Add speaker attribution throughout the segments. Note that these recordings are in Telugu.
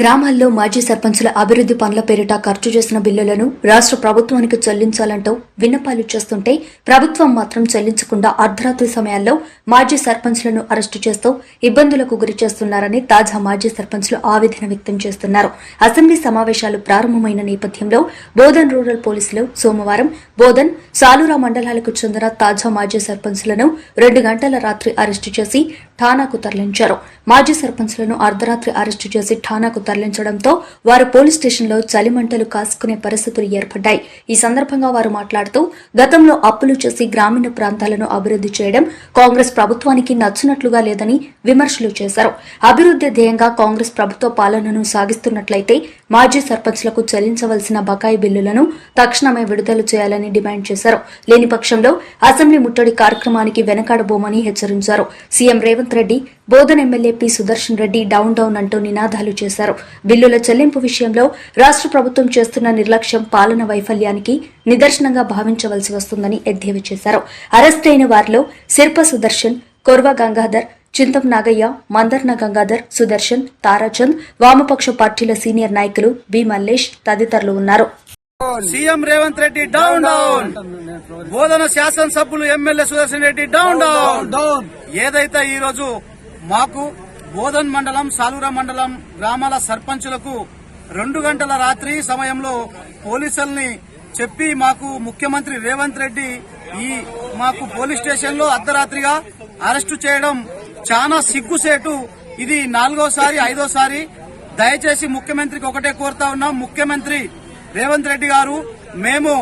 Speaker 1: గ్రామాల్లో మాజీ సర్పంచుల అభివృద్ది పనుల పేరిట ఖర్చు చేసిన బిల్లులను రాష్ట్ర ప్రభుత్వానికి చెల్లించాలంటూ విన్నపాలు చేస్తుంటే ప్రభుత్వం మాత్రం చెల్లించకుండా అర్ధరాత్రి సమయాల్లో మాజీ సర్పంచ్లను అరెస్టు చేస్తూ ఇబ్బందులకు గురి చేస్తున్నారని తాజా మాజీ సర్పంచ్లు ఆవేదన వ్యక్తం చేస్తున్నారు. అసెంబ్లీ సమావేశాలు ప్రారంభమైన నేపథ్యంలో బోధన్ రూరల్ పోలీసులు సోమవారం బోధన్ సాలూరా మండలాలకు చెందిన తాజా మాజీ సర్పంచ్లను రెండు గంటల రాత్రి అరెస్టు చేసి ఠానాకు తరలించారు. మాజీ సర్పంచ్లను అర్ధరాత్రి అరెస్టు చేసి ఠానాకు తరలించడంతో వారు పోలీస్ స్టేషన్లో చలిమంటలు కాసుకునే పరిస్థితులు ఏర్పడ్డాయి. ఈ సందర్భంగా వారు మాట్లాడుతూ గతంలో అప్పులు చేసి గ్రామీణ ప్రాంతాలను అభివృద్ది చేయడం కాంగ్రెస్ ప్రభుత్వానికి నచ్చినట్లుగా లేదని విమర్శలు చేశారు. అభివృద్ది ధ్యేయంగా కాంగ్రెస్ ప్రభుత్వ పాలనను సాగిస్తున్నట్లయితే మాజీ సర్పంచ్లకు చెల్లించవలసిన బకాయి బిల్లులను తక్షణమే విడుదల చేయాలని డిమాండ్ చేశారు. లేని పక్షంలో అసెంబ్లీ ముట్టడి కార్యక్రమానికి వెనకాడబోమని హెచ్చరించారు. CM Revanth Reddy Bodhan MLA P Sudarshan Reddy down down అంటూ నినాదాలు చేశారు. బిల్లుల చెల్లింపు విషయంలో రాష్ట్ర ప్రభుత్వం చేస్తున్న నిర్లక్ష్యం పాలన వైఫల్యానికి నిదర్శనంగా భావించవలసి వస్తుందని ఎద్దేవా చేశారు. అరెస్ట్ అయిన వారిలో శిల్ప సుదర్శన్ కొర్వ గంగాధర్ చింతం నాగయ్య మందర్న గంగాధర్ సుదర్శన్ తారాచంద్ వామపక్ష పార్టీల సీనియర్ నాయకులు బి మల్లేష్ తదితరులు ఉన్నారు.
Speaker 2: CM Revanth Reddy down down. Bodhan శాసనసభ్యులు MLA Sudarshan Reddy down down. ఏదైతే ఈ రోజు మాకు బోధన్ మండలం సాలూరా మండలం గ్రామాల సర్పంచులకు రెండు గంటల రాత్రి సమయంలో పోలీసుల్ని చెప్పి మాకు ముఖ్యమంత్రి రేవంత్ రెడ్డి ఈ మాకు పోలీస్ స్టేషన్లో అర్ధరాత్రిగా అరెస్టు చేయడం చాలా సిగ్గుసేటు. ఇది నాలుగోసారి ఐదోసారి. దయచేసి ముఖ్యమంత్రికి ఒకటే కోరుతా ఉన్నాం. ముఖ్యమంత్రి రేవంత్ రెడ్డి గారు మేము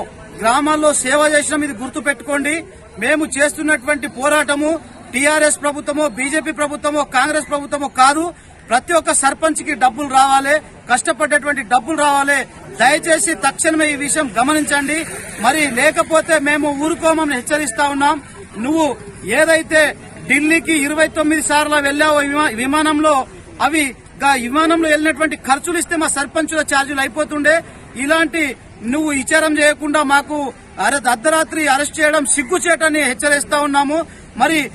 Speaker 2: గ్రామాల్లో సేవ చేసినాం ఇది గుర్తు పెట్టుకోండి మేము చేస్తున్నటువంటి పోరాటము టీఆర్ఎస్ ప్రభుత్వమో బీజేపీ ప్రభుత్వమో కాంగ్రెస్ ప్రభుత్వమో కాదు ప్రతి ఒక్క సర్పంచ్కి డబ్బులు రావాలి కష్టపడ్డటువంటి డబ్బులు రావాలి. దయచేసి తక్షణమే ఈ విషయం గమనించండి. మరి లేకపోతే మేము ఊరుకోమని హెచ్చరిస్తా ఉన్నాం. నువ్వు ఏదైతే ఢిల్లీకి ఇరవై తొమ్మిది సార్లు వెళ్ళావో విమా- విమానంలో అవి విమానంలో వెళ్ళినటువంటి ఖర్చులు ఇస్తే మా సర్పంచుల ఛార్జీలు అయిపోతుండే. ఇలాంటి నువ్వు విచారం చేయకుండా మాకు అర్ధరాత్రి అరెస్ట్ చేయడం సిగ్గుచేటని హెచ్చరిస్తా ఉన్నాము. మరి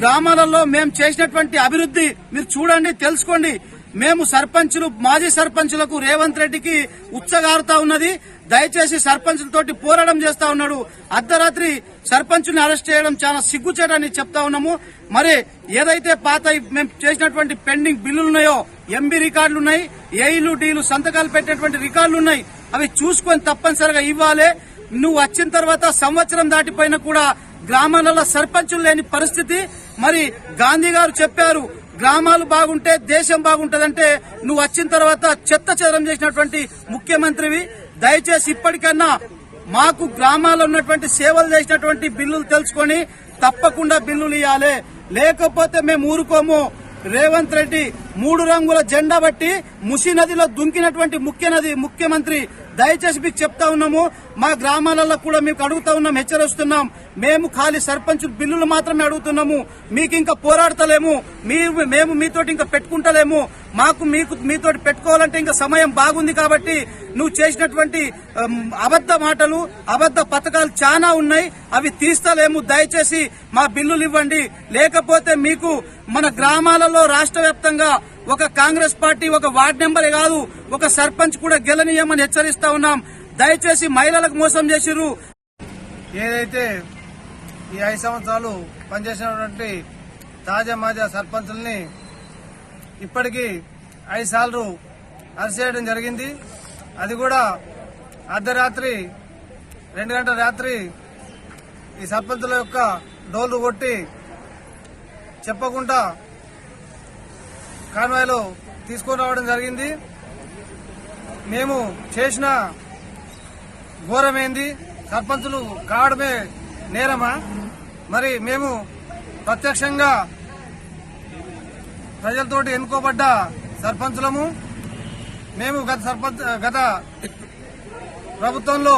Speaker 2: గ్రామాలలో మేము చేసినటువంటి అభివృద్ధి మీరు చూడండి తెలుసుకోండి. మేము సర్పంచులు మాజీ సర్పంచులకు రేవంత్ రెడ్డికి ఉచ్చగారుతా ఉన్నది. దయచేసి సర్పంచులతోటి పోరాటం చేస్తా ఉన్నాడు. అర్ధరాత్రి సర్పంచుని అరెస్ట్ చేయడం చాలా సిగ్గుచేటని చెప్తా ఉన్నాము. మరి ఏదైతే పాత మేము చేసినటువంటి పెండింగ్ బిల్లులు ఉన్నాయో ఎంబీ రికార్డులు ఉన్నాయి ఏఈలు డీలు సంతకాలు పెట్టినటువంటి రికార్డులు ఉన్నాయి. అవి చూసుకొని తప్పనిసరిగా ఇవ్వాలి. నువ్వు వచ్చిన తర్వాత సంవత్సరం దాటిపోయినా కూడా గ్రామాలలో సర్పంచులు లేని పరిస్థితి. మరి గాంధీ గారు చెప్పారు గ్రామాలు బాగుంటే దేశం బాగుంటదంటే నువ్వు వచ్చిన తర్వాత చెత్త చెదరం చేసినటువంటి ముఖ్యమంత్రివి. దయచేసి ఇప్పటికన్నా మాకు గ్రామాల్లో ఉన్నటువంటి సేవలు చేసినటువంటి బిల్లులు తెలుసుకొని తప్పకుండా బిల్లులు ఇవ్వాలి లేకపోతే మేము ఊరుకోము. రేవంత్ రెడ్డి మూడు రంగుల జెండా బట్టి ముసి నదిలో దుంకినటువంటి ముఖ్య నది ముఖ్యమంత్రి. దయచేసి మీకు చెప్తా ఉన్నాము. మా గ్రామాలలో కూడా మీకు అడుగుతా ఉన్నాం హెచ్చరిస్తున్నాం. మేము ఖాళీ సర్పంచ్ బిల్లులు మాత్రమే అడుగుతున్నాము. మీకు ఇంకా పోరాడతలేము. మీరు మేము మీతోటి ఇంకా పెట్టుకుంటలేము. మాకు మీకు మీతోటి పెట్టుకోవాలంటే ఇంకా సమయం బాగుంది కాబట్టి నువ్వు చేసినటువంటి అబద్ధ మాటలు అబద్ధ పథకాలు చాలా ఉన్నాయి. అవి తీస్తలేము. దయచేసి మా బిల్లులు ఇవ్వండి. లేకపోతే మీకు మన గ్రామాలలో రాష్ట్ర ఒక కాంగ్రెస్ పార్టీ ఒక వార్డు నెంబర్ కాదు ఒక సర్పంచ్ కూడా గెలనీయమని హెచ్చరిస్తా ఉన్నాం. దయచేసి మహిళలకు మోసం చేసిరు
Speaker 3: ఏదైతే ఈ ఐదు సంవత్సరాలు పనిచేసినటువంటి తాజా మాజా సర్పంచుల్ని ఇప్పటికీ ఐదు సార్లు అరిసేయడం చేయడం జరిగింది. అది కూడా అర్ధరాత్రి రెండు గంటల రాత్రి ఈ సర్పంచుల యొక్క డోలు కొట్టి చెప్పకుండా కాన్వాయ్లో తీసుకొని రావడం జరిగింది. మేము చేసిన ఘోరమైంది? సర్పంచులు కావడమే నేరమా? మరి మేము ప్రత్యక్షంగా ప్రజలతోటి ఎన్నుకోబడ్డ సర్పంచులము. మేము గత సర్పంచ్ గత ప్రభుత్వంలో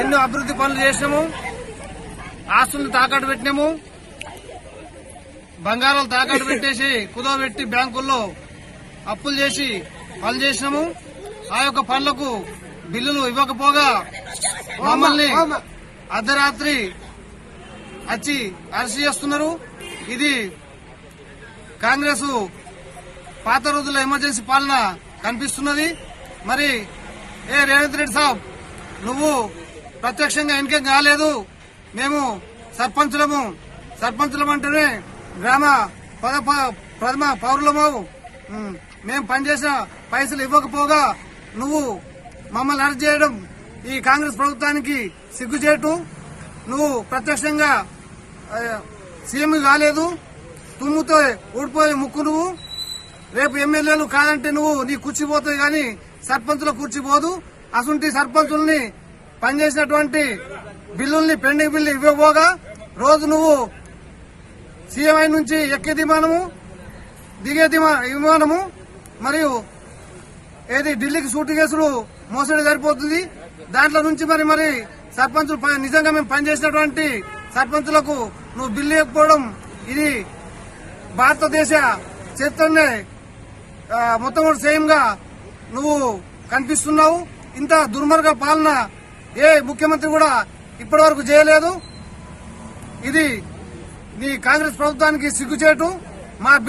Speaker 3: ఎన్నో అభివృద్ధి పనులు చేసినాము. ఆస్తులను తాకట్టు పెట్టినాము. బంగారాలు తాకట్టు పెట్టేసి కుదవబెట్టి బ్యాంకుల్లో అప్పులు చేసి పనులు చేసినాము. ఆ యొక్క పనులకు బిల్లులు ఇవ్వకపోగా మమ్మల్ని అర్ధరాత్రి వచ్చి అరెస్ట్ చేస్తున్నారు. ఇది కాంగ్రెస్ పాత రోజుల్లో ఎమర్జెన్సీ పాలన కనిపిస్తున్నది. మరి ఏ రేవంత్ రెడ్డి సాబ్ నువ్వు ప్రత్యక్షంగా ఎన్నిక కాలేదు మేము సర్పంచులము సర్పంచులం అంటేనే గ్రామ పద ప- ప్రథమ పౌరులము. మేము పనిచేసిన పైసలు ఇవ్వకపోగా నువ్వు మమ్మల్ని అరెస్ట్ చేయడం ఈ కాంగ్రెస్ ప్రభుత్వానికి సిగ్గుచేటు. నువ్వు ప్రత్యక్షంగా సీఎం కాలేదు. తుమ్ముతో ఊడిపోయే ముక్కు నువ్వు. రేపు ఎమ్మెల్యేలు కాదంటే నువ్వు నీ కూర్చిపోతుంది కానీ సర్పంచులు కూర్చిపోదు అసుంటి సర్పంచుల్ని పనిచేసినటువంటి బిల్లుల్ని పెండింగ్ బిల్లు ఇవ్వబోగా రోజు నువ్వు సీఎంఐ నుంచి ఎక్కే విమానము దిగే విమానము మరియు ఏది ఢిల్లీకి సూటు కేసులు మోసడి సరిపోతుంది. దాంట్లో నుంచి మరి మరి సర్పంచులు నిజంగా మేము పనిచేసినటువంటి సర్పంచులకు నువ్వు బిల్లు ఇవ్వకపోవడం ఇది భారతదేశ చరిత్రనే ఆ, మొత్తం సేమ్గా నువ్వు కనిపిస్తున్నావు. ఇంత దుర్మార్గ పాలన ఏ ముఖ్యమంత్రి కూడా ఇప్పటి వరకు చేయలేదు. ఇది నీ కాంగ్రెస్ ప్రభుత్వానికి సిగ్గుచేటు. మా బిల్